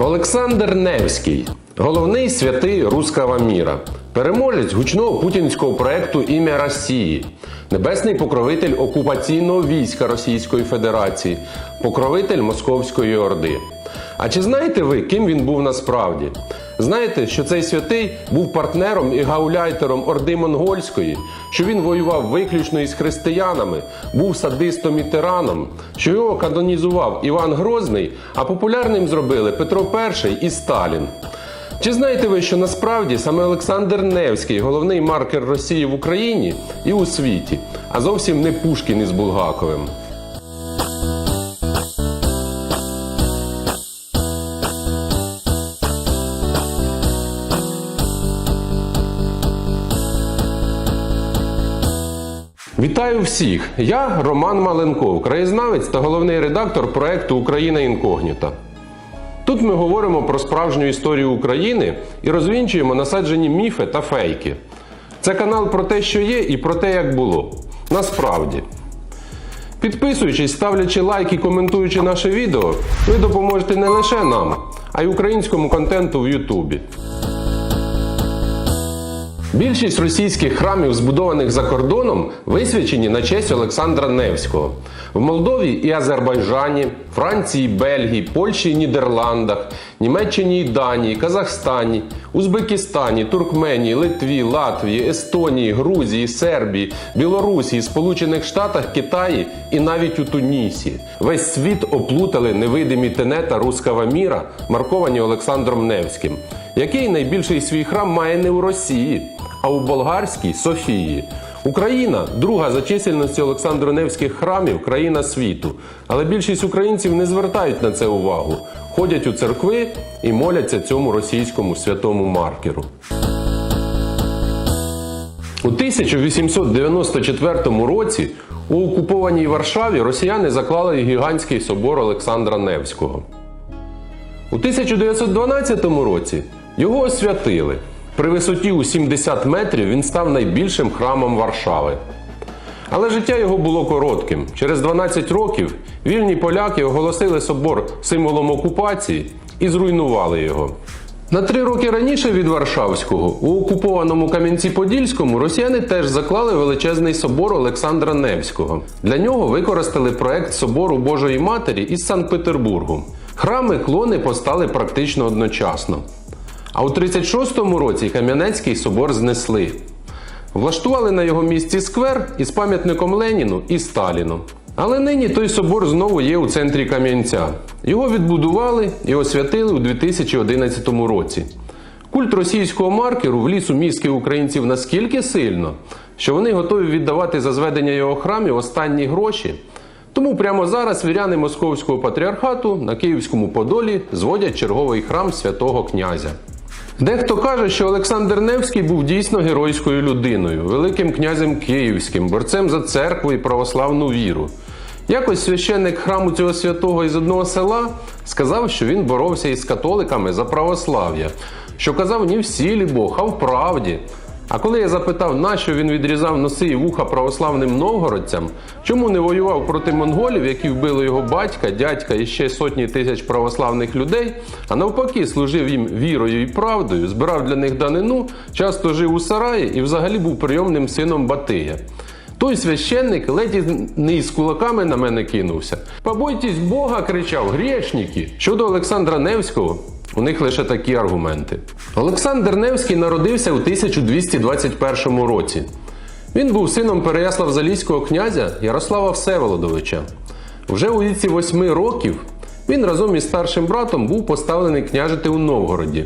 Олександр Невський, головний святий руского міра, переможець гучного путінського проекту Ім'я Росії, небесний покровитель окупаційного війська Російської Федерації, покровитель Московської Орди. А чи знаєте ви, ким він був насправді? Знаєте, що цей святий був партнером і гауляйтером Орди Монгольської, що він воював виключно із християнами, був садистом і тираном, що його канонізував Іван Грозний, а популярним зробили Петро І і Сталін. Чи знаєте ви, що насправді саме Олександр Невський головний маркер Росії в Україні і у світі, а зовсім не Пушкін із Булгаковим? Вітаю всіх! Я Роман Маленков, краєзнавець та головний редактор проекту Україна інкогніта. Тут ми говоримо про справжню історію України і розвінчуємо насаджені міфи та фейки. Це канал про те, що є, і про те, як було. Насправді. Підписуючись, ставлячи лайк і коментуючи наше відео, ви допоможете не лише нам, а й українському контенту в Ютубі. Більшість російських храмів, збудованих за кордоном, висвячені на честь Олександра Невського. В Молдові і Азербайджані, Франції, Бельгії, Польщі і Нідерландах, Німеччині і Данії, Казахстані, Узбекистані, Туркменії, Литві, Латвії, Естонії, Грузії, Сербії, Білорусі, Сполучених Штатах, Китаї і навіть у Тунісі. Весь світ оплутали невидимі тенета руского міра, марковані Олександром Невським, який найбільший свій храм має не у Росії, а у болгарській Софії. Україна друга за чисельністю Олександро-Невських храмів країна світу. Але більшість українців не звертають на це увагу, ходять у церкви і моляться цьому російському святому маркеру. У 1894 році у окупованій Варшаві росіяни заклали гігантський собор Олександра Невського. У 1912 році його освятили. При висоті у 70 метрів він став найбільшим храмом Варшави. Але життя його було коротким. Через 12 років вільні поляки оголосили собор символом окупації і зруйнували його. На три роки раніше від Варшавського у окупованому Кам'янці-Подільському росіяни теж заклали величезний собор Олександра Невського. Для нього використали проект собору Божої Матері із Санкт-Петербургу. Храми клони постали практично одночасно. А у 36-му році Кам'янецький собор знесли. Влаштували на його місці сквер із пам'ятником Леніну і Сталіну. Але нині той собор знову є у центрі Кам'янця. Його відбудували і освятили у 2011 році. Культ російського маркеру вліз у мізки українців наскільки сильно, що вони готові віддавати за зведення його храмів останні гроші. Тому прямо зараз віряни Московського патріархату на Київському Подолі зводять черговий храм святого князя. Дехто каже, що Олександр Невський був дійсно геройською людиною, великим князем київським, борцем за церкву і православну віру. Якось священник храму цього святого із одного села сказав, що він боровся із католиками за православ'я, що казав не в сілі Бог, а в правді. А коли я запитав, нащо він відрізав носи і вуха православним новгородцям, чому не воював проти монголів, які вбили його батька, дядька і ще сотні тисяч православних людей, а навпаки, служив їм вірою і правдою, збирав для них данину, часто жив у сараї і взагалі був прийомним сином Батия. Той священник ледь не із кулаками на мене кинувся. Побойтесь Бога, кричав грішники. Щодо Олександра Невського, у них лише такі аргументи. Олександр Невський народився у 1221 році. Він був сином Переяслав-Залізького князя Ярослава Всеволодовича. Вже у віці 8 років він разом із старшим братом був поставлений княжити у Новгороді.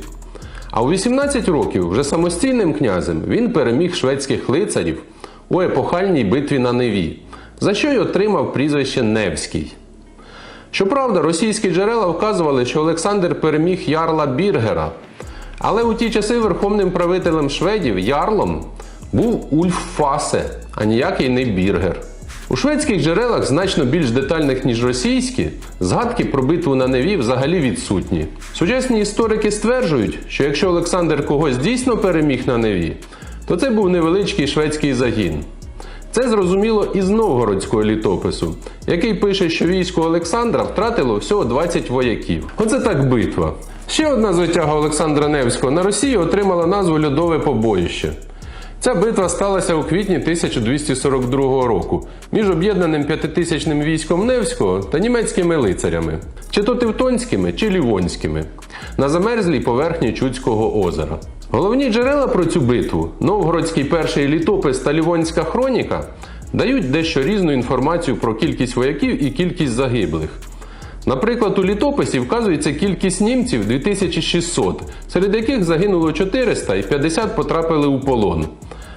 А у 18 років вже самостійним князем він переміг шведських лицарів у епохальній битві на Неві, за що й отримав прізвище Невський. Щоправда, російські джерела вказували, що Олександр переміг Ярла Біргера, але у ті часи верховним правителем шведів ярлом був Ульф Фасе, а ніякий не Біргер. У шведських джерелах, значно більш детальних, ніж російські, згадки про битву на Неві взагалі відсутні. Сучасні історики стверджують, що якщо Олександр когось дійсно переміг на Неві, то це був невеличкий шведський загін. Це зрозуміло із новгородського літопису, який пише, що військо Олександра втратило всього 20 вояків. Оце так битва. Ще одна звитяга Олександра Невського на Росії отримала назву Льодове побоїще. Ця битва сталася у квітні 1242 року між об'єднаним п'ятитисячним військом Невського та німецькими лицарями, чи то Тевтонськими, чи Лівонськими, на замерзлій поверхні Чудського озера. Головні джерела про цю битву Новгородський перший літопис та Лівонська хроніка дають дещо різну інформацію про кількість вояків і кількість загиблих. Наприклад, у літописі вказується кількість німців 2600, серед яких загинуло 400 і 50 потрапили у полон.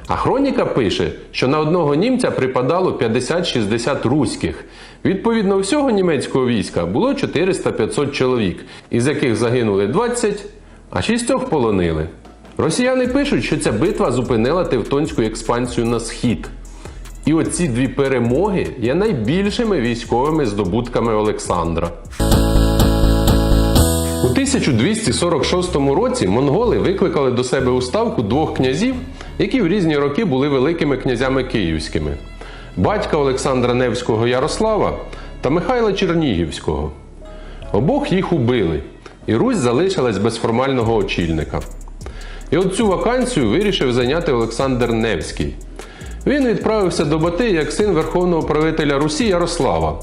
А хроніка пише, що на одного німця припадало 50-60 руських. Відповідно, всього німецького війська було 400-500 чоловік, із яких загинули 20, а 6 полонили. Росіяни пишуть, що ця битва зупинила тевтонську експансію на схід. І оці дві перемоги є найбільшими військовими здобутками Олександра. У 1246 році монголи викликали до себе у ставку двох князів, які в різні роки були великими князями київськими батька Олександра Невського Ярослава та Михайла Чернігівського. Обох їх убили, і Русь залишилась без формального очільника. І от цю вакансію вирішив зайняти Олександр Невський. Він відправився до Бати як син верховного правителя Русі Ярослава.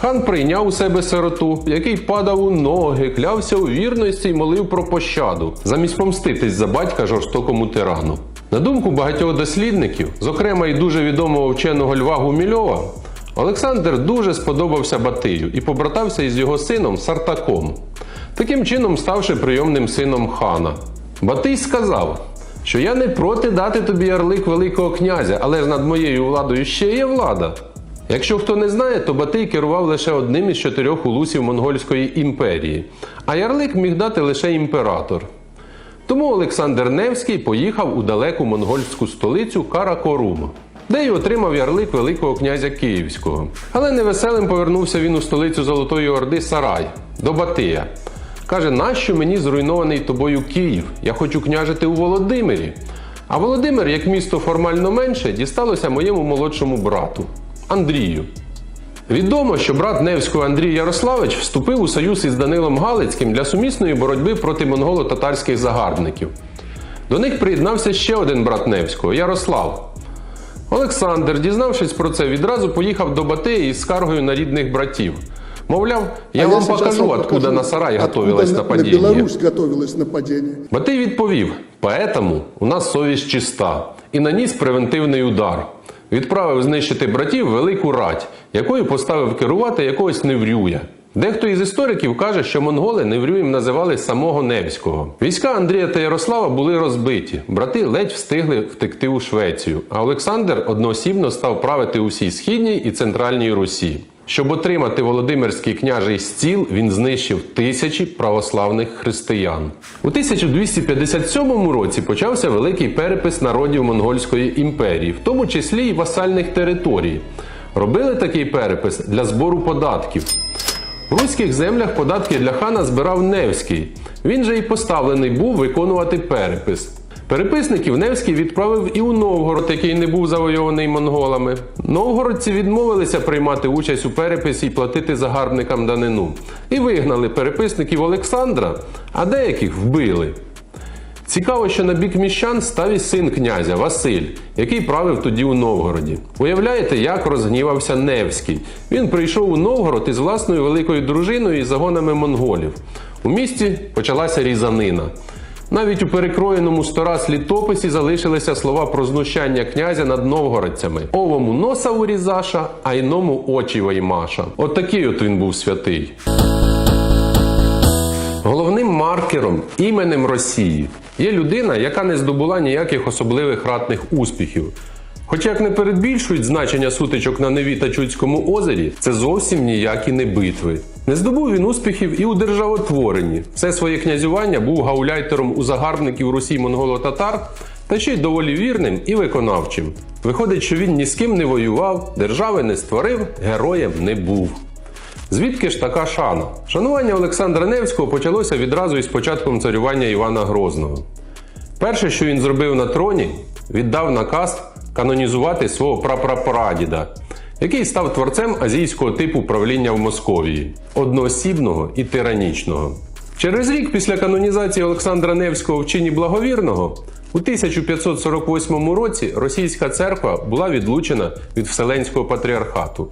Хан прийняв у себе сироту, який падав у ноги, клявся у вірності й молив про пощаду, замість помститись за батька жорстокому тирану. На думку багатьох дослідників, зокрема і дуже відомого вченого Льва Гумільова, Олександр дуже сподобався Батию і побратався із його сином Сартаком, таким чином ставши прийомним сином хана. Батий сказав, що я не проти дати тобі ярлик Великого князя, але ж над моєю владою ще є влада. Якщо хто не знає, то Батий керував лише одним із чотирьох улусів Монгольської імперії, а ярлик міг дати лише імператор. Тому Олександр Невський поїхав у далеку монгольську столицю Каракорум, де й отримав ярлик Великого князя Київського. Але невеселим повернувся він у столицю Золотої Орди Сарай до Батия. Каже, нащо мені зруйнований тобою Київ? Я хочу княжити у Володимирі. А Володимир, як місто формально менше, дісталося моєму молодшому брату Андрію. Відомо, що брат Невського Андрій Ярославич вступив у союз із Данилом Галицьким для сумісної боротьби проти монголо-татарських загарбників. До них приєднався ще один брат Невського Ярослав. Олександр, дізнавшись про це, відразу поїхав до Батеї із скаргою на рідних братів. Мовляв, я А вам сейчас покажу, откуда на сарай готовилось на- нападение. На Беларусь готовилось нападение. Батий відповів: поетому у нас совість чиста, і наніс превентивний удар. Відправив знищити братів велику рать, якою поставив керувати якогось Неврюя. Дехто із істориків каже, що монголи Неврюєм називали самого Невського. Війська Андрія та Ярослава були розбиті. Брати ледь встигли втекти у Швецію, а Олександр одноосібно став правити у всій східній і центральній Русі. Щоб отримати Володимирський княжий стіл, він знищив тисячі православних християн. У 1257 році почався великий перепис народів Монгольської імперії, в тому числі й васальних територій. Робили такий перепис для збору податків. У руських землях податки для хана збирав Невський. Він же й поставлений був виконувати перепис. Переписників Невський відправив і у Новгород, який не був завойований монголами. Новгородці відмовилися приймати участь у переписі і платити загарбникам данину. І вигнали переписників Олександра, а деяких вбили. Цікаво, що на бік міщан став і син князя Василь, який правив тоді у Новгороді. Уявляєте, як розгнівався Невський. Він прийшов у Новгород із власною великою дружиною і загонами монголів. У місті почалася різанина. Навіть у перекроєному стораз літописі залишилися слова про знущання князя над новгородцями. Овому носа урізаша, а іному очі ваймаша. От такий от він був святий. Головним маркером іменем Росії є людина, яка не здобула ніяких особливих ратних успіхів. Хоча, як не передбільшують значення сутичок на Неві та Чудському озері, це зовсім ніякі не битви. Не здобув він успіхів і у державотворенні. Все своє князювання був гауляйтером у загарбників Русі монголо-татар, та ще й доволі вірним і виконавчим. Виходить, що він ні з ким не воював, держави не створив, героєм не був. Звідки ж така шана? Шанування Олександра Невського почалося відразу із початком царювання Івана Грозного. Перше, що він зробив на троні, віддав наказ канонізувати свого прапрапрадіда, який став творцем азійського типу правління в Московії, одноосібного і тиранічного. Через рік після канонізації Олександра Невського в чині благовірного у 1548 році російська церква була відлучена від Вселенського патріархату,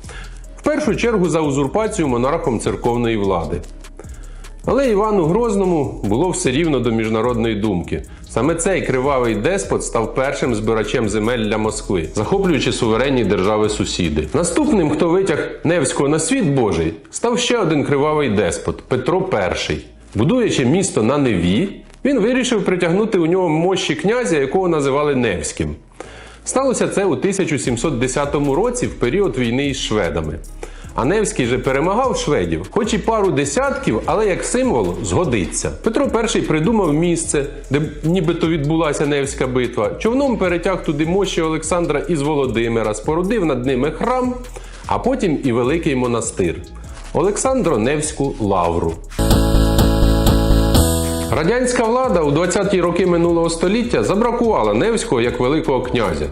в першу чергу за узурпацію монархом церковної влади. Але Івану Грозному було все рівно до міжнародної думки. Саме цей кривавий деспот став першим збирачем земель для Москви, захоплюючи суверенні держави-сусіди. Наступним, хто витяг Невського на світ Божий, став ще один кривавий деспот Петро І. Будуючи місто на Неві, він вирішив притягнути у нього мощі князя, якого називали Невським. Сталося це у 1710 році в період війни із шведами. А Невський же перемагав шведів, хоч і пару десятків, але як символ згодиться. Петро І придумав місце, де нібито відбулася Невська битва. Човном перетяг туди мощі Олександра із Володимира, спорудив над ними храм, а потім і великий монастир Олександро Невську лавру. Радянська влада у 20-ті роки минулого століття забракувала Невського як великого князя.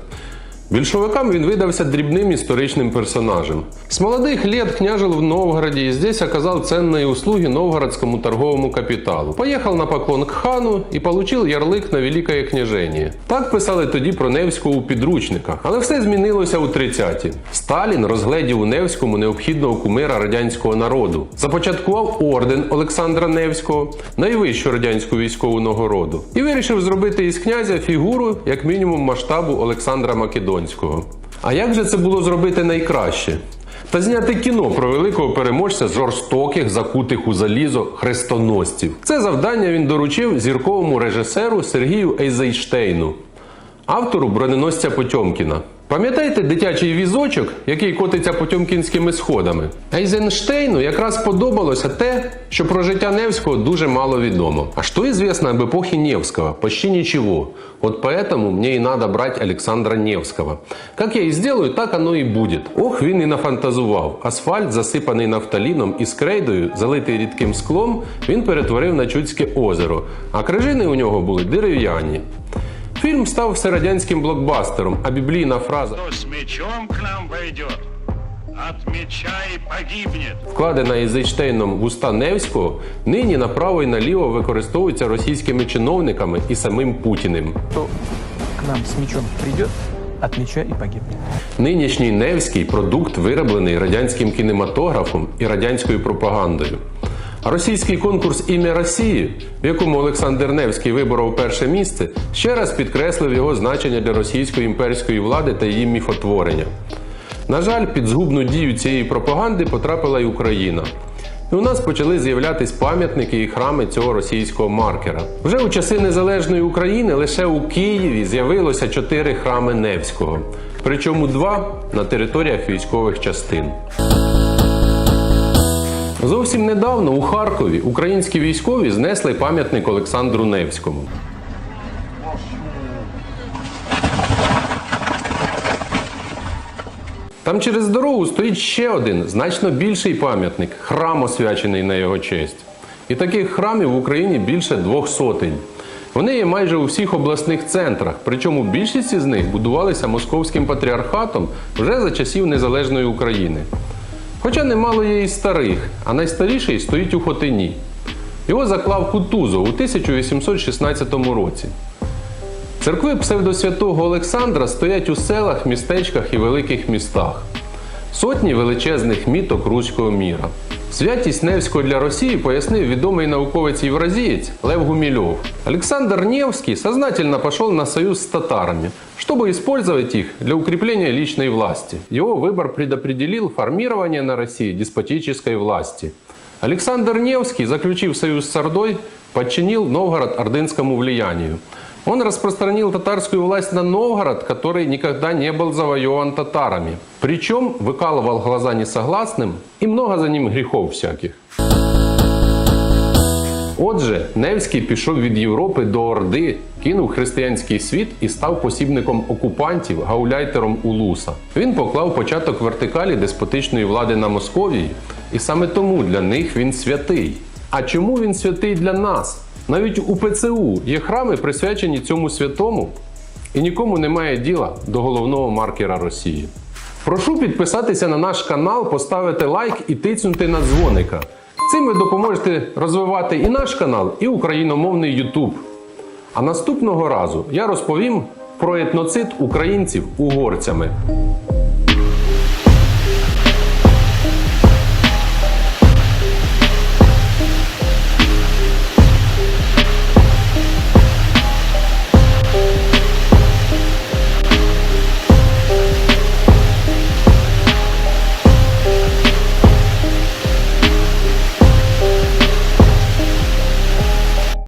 Більшовикам він видався дрібним историчным персонажем. С молодых лет княжил в Новгороде и здесь оказал ценные услуги новгородскому торговому капиталу. Поехал на поклон к хану і получил ярлик на Великое княжение. Так писали тоді про Невського у підручниках. Але все змінилося у 30-ті. Сталін розгледів у Невському необхідного кумира радянського народу. Започаткував орден Олександра Невського, найвищу радянську військову нагороду, і вирішив зробити із князя фігуру, як мінімум, масштабу Олександра Македонського. А як же це було зробити найкраще? Та зняти кіно про великого переможця жорстоких, закутих у залізо хрестоносців. Це завдання він доручив зірковому режисеру Сергію Ейзейштейну, автору броненосця Потьомкіна. Пам'ятаєте дитячий візочок, який котиться потьомкінськими сходами? Ейзенштейну якраз подобалося те, що про життя Невського дуже мало відомо. А що известно об эпохе Невского? Почти ничего. Вот поэтому мне и надо брать Александра Невского. Как я и сделаю, так оно и будет. Ох, він і нафантазував. Асфальт, засипаний нафталіном і скрейдою, залитий рідким склом, він перетворив на Чудське озеро, а крижини у нього були дерев'яні. Фільм став всерадянським блокбастером, а біблійна фраза Кто с мечом к нам войдет, от меча и погибнет. вкладена Ейзенштейном в уста Невського, нині направо і наліво використовується російськими чиновниками і самим Путіним. кто к нам с мечом придет, от меча и погибнет. Нинішній Невський продукт вироблений радянським кінематографом і радянською пропагандою. Російський конкурс ім'я Росії, в якому Олександр Невський виборов перше місце, ще раз підкреслив його значення для російської імперської влади та її міфотворення. На жаль, під згубну дію цієї пропаганди потрапила й Україна. І у нас почали з'являтись пам'ятники і храми цього російського маркера. Вже у часи незалежної України лише у Києві з'явилося чотири храми Невського, причому два на територіях військових частин. Зовсім недавно у Харкові українські військові знесли пам'ятник Олександру Невському. Там через дорогу стоїть ще один значно більший пам'ятник храм, освячений на його честь. І таких храмів в Україні більше двох сотень. Вони є майже у всіх обласних центрах, причому більшість із них будувалися московським патріархатом вже за часів незалежної України. Хоча немало є і старих, а найстаріший стоїть у Хотині. Його заклав Кутузов у 1816 році. Церкви псевдосвятого Олександра стоять у селах, містечках і великих містах. Сотні величезних міток руського міра. Святість Невського для Росії пояснив відомий науковець-евразиец Лев Гумилев. Александр Невский сознательно пошел на союз с татарами, чтобы использовать их для укрепления личной власти. Его выбор предопределил формирование на России деспотической власти. Александр Невский, заключив союз с Ордой, подчинил Новгород ордынскому влиянию. Он распространил татарскую власть на Новгород, который никогда не был завоеван татарами. Причем выкалывал глаза несогласным и много за ним грехов всяких. Отже, Невський пішов від Європи до Орди, кинув християнський світ і став посібником окупантів, гауляйтером Улуса. Він поклав початок вертикалі деспотичної влади на Московії, і саме тому для них він святий. А чому він святий для нас? Навіть у ПЦУ є храми, присвячені цьому святому. і нікому немає діла до головного маркера Росії. Прошу підписатися на наш канал, поставити лайк і тицнути на дзвоника. Цим ви допоможете розвивати і наш канал, і україномовний YouTube. А наступного разу я розповім про етноцид українців угорцями.